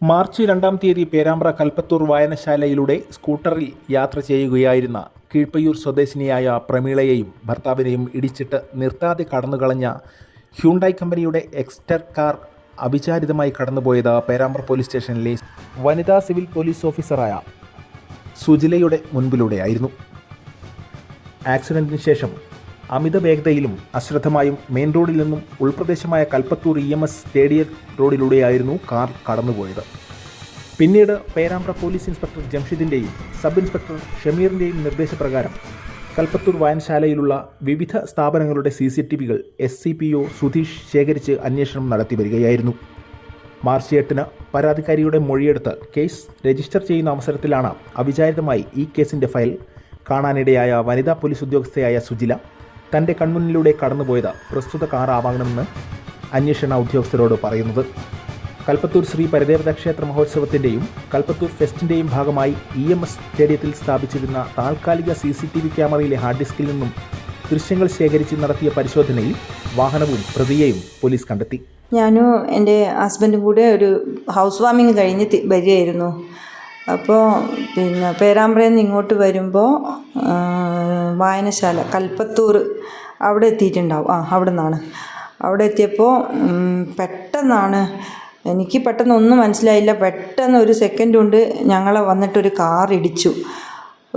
March രണ്ടാം തീയതി പേരാമ്പ്ര കൽപ്പത്തൂർ വായനശാലയിലൂടെ സ്കൂട്ടറിൽ യാത്ര ചെയ്യുകയായിരുന്ന കീഴ്പയ്യൂർ സ്വദേശിനിയായ പ്രമീളയെയും ഭർത്താവിനെയും ഇടിച്ചിട്ട് നിർത്താതെ കടന്നുകളഞ്ഞ ഹ്യൂണ്ടായി കമ്പനിയുടെ എക്സ്റ്റർ കാർ അവിചാരിതമായി കടന്നുപോയത് പേരാമ്പ്ര പോലീസ് സ്റ്റേഷനിലെ വനിതാ സിവിൽ പോലീസ് ഓഫീസറായ സുജിലയുടെ മുൻപിലൂടെയായിരുന്നു. ആക്സിഡന്റിന് ശേഷം അമിത വേഗതയിലും അശ്രദ്ധമായും മെയിൻ റോഡിൽ നിന്നും ഉൾപ്രദേശമായ Kalpathur E M S stadium റോഡിലൂടെയായിരുന്നു car കടന്നുപോയത്. പിന്നീട് പേരാമ്പ്ര പോലീസ് ഇൻസ്പെക്ടർ ജംഷിദിന്റെയും സബ് ഇൻസ്പെക്ടർ ഷമീറിന്റെയും നിർദ്ദേശപ്രകാരം കൽപ്പത്തൂർ വായനശാലയിലുള്ള വിവിധ സ്ഥാപനങ്ങളുടെ C C T വികൾ S C P O Sudheesh ശേഖരിച്ച് അന്വേഷണം നടത്തി വരികയായിരുന്നു. മാർച്ച് എട്ടിന് പരാതിക്കാരിയുടെ മൊഴിയെടുത്ത് കേസ് രജിസ്റ്റർ ചെയ്യുന്ന അവസരത്തിലാണ് അവിചാരിതമായി ഈ കേസിന്റെ ഫയൽ കാണാനിടയായ വനിതാ പോലീസ് ഉദ്യോഗസ്ഥയായ സുജില തന്റെ കൺമുന്നിലൂടെ കടന്നുപോയത് പ്രസ്തുത കാറാവാകണമെന്ന് അന്വേഷണ ഉദ്യോഗസ്ഥരോട് പറയുന്നത്. കൽപ്പത്തൂർ ശ്രീ പരദേവത ക്ഷേത്ര മഹോത്സവത്തിന്റെയും കൽപ്പത്തൂർ ഫെസ്റ്റിന്റെയും ഭാഗമായി ഇ എം എസ് സ്റ്റേഡിയത്തിൽ സ്ഥാപിച്ചിരുന്ന താൽക്കാലിക സി സി ടി വി ക്യാമറയിലെ ഹാർഡ് ഡിസ്കിൽ നിന്നും ദൃശ്യങ്ങൾ ശേഖരിച്ച് നടത്തിയ പരിശോധനയിൽ വാഹനവും പ്രതിയെയും പോലീസ് കണ്ടെത്തി. ഞാനും എന്റെ ഹസ്ബൻഡും കൂടെ ഒരു ഹൗസ് വാമിങ് കഴിഞ്ഞ് വരികയായിരുന്നു. അപ്പോൾ പിന്നെ പേരാമ്പ്രയിൽ നിന്ന് ഇങ്ങോട്ട് വരുമ്പോൾ വായനശാല കൽപ്പത്തൂർ അവിടെ എത്തിയിട്ടുണ്ടാവും. ആ അവിടെ നിന്നാണ് അവിടെ എത്തിയപ്പോൾ പെട്ടെന്നാണ് എനിക്ക് പെട്ടെന്ന് ഒന്നും മനസ്സിലായില്ല. പെട്ടെന്ന് ഒരു സെക്കൻഡ് കൊണ്ട് ഞങ്ങളെ വന്നിട്ടൊരു കാർ ഇടിച്ചു.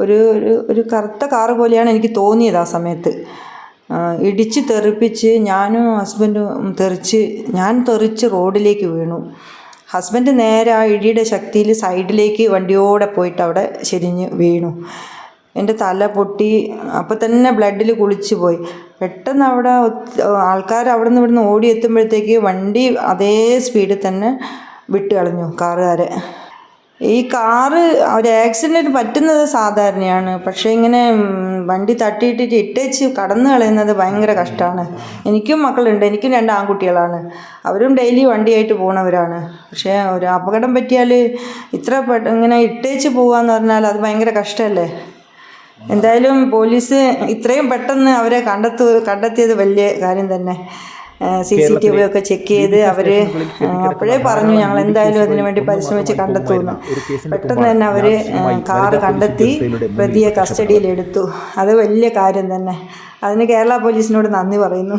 ഒരു ഒരു ഒരു കറുത്ത കാറ് പോലെയാണ് എനിക്ക് തോന്നിയത് ആ സമയത്ത്. ഇടിച്ച് തെറിപ്പിച്ച് ഞാനും ഹസ്ബൻഡും തെറിച്ച് ഞാൻ തെറിച്ച് റോഡിലേക്ക് വീണു. ഹസ്ബൻഡ് നേരെ ആ ഇടിയുടെ ശക്തിയിൽ സൈഡിലേക്ക് വണ്ടിയോടെ പോയിട്ട് അവിടെ ചെരിഞ്ഞ് വീണു. എന്റെ തല പൊട്ടി അപ്പം തന്നെ ബ്ലഡിൽ കുളിച്ച് പോയി. പെട്ടെന്ന് അവിടെ ആൾക്കാർ അവിടെ നിന്ന് ഇവിടുന്ന് ഓടിയെത്തുമ്പോഴത്തേക്ക് വണ്ടി അതേ സ്പീഡിൽ തന്നെ വിട്ട് കളഞ്ഞു കാറുകാരെ. ഈ കാറ് ഒരു ആക്സിഡന്റ് പറ്റുന്നത് സാധാരണയാണ്. പക്ഷേ ഇങ്ങനെ വണ്ടി തട്ടിയിട്ട് ഇട്ടേച്ച് കടന്നു കളയുന്നത് ഭയങ്കര കഷ്ടമാണ് എനിക്കും മക്കളുണ്ട്. എനിക്കും രണ്ട് ആൺകുട്ടികളാണ്. അവരും ഡെയിലി വണ്ടിയായിട്ട് പോണവരാണ്. പക്ഷേ ഒരു അപകടം പറ്റിയാൽ ഇത്ര ഇങ്ങനെ ഇട്ടേച്ച് പോകാന്ന് പറഞ്ഞാൽ അത് ഭയങ്കര കഷ്ടമല്ലേ എന്തായാലും പോലീസ് ഇത്രയും പെട്ടെന്ന് അവരെ കണ്ടെത്തു കണ്ടെത്തിയത് വലിയ കാര്യം തന്നെ. സി സി ടി വി ഒക്കെ ചെക്ക് ചെയ്ത് അവർ അപ്പോഴേ പറഞ്ഞു ഞങ്ങൾ എന്തായാലും അതിനു വേണ്ടി പരിശ്രമിച്ച് കണ്ടെത്തുന്നു പെട്ടെന്ന് തന്നെ അവർ കാറ് കണ്ടെത്തി പ്രതിയെ കസ്റ്റഡിയിൽ എടുത്തു അത് വലിയ കാര്യം തന്നെ. അതിന് കേരള പോലീസിനോട് നന്ദി പറയുന്നു.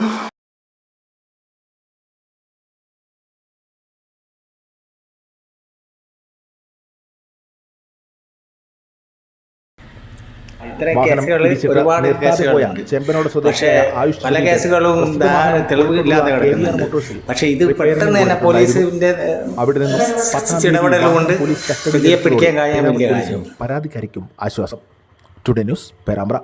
ചെമ്പനോട് പല കേസുകളും തെളിവില്ലാതെ കിടക്കുന്നുണ്ട് പക്ഷേ ഇത് പെട്ടെന്ന് തന്നെ പോലീസിന്റെ അവിടെ നിന്ന് പത്താം ഇടപെടൽ കൊണ്ട് പോലീസ് കസ്റ്റഡിയിൽ പ്രതിയെ പിടിക്കാൻ കഴിയാൻ വലിയ കാര്യം. പരാതിക്കാരിക്കും ആശ്വാസം. Today news Perambra.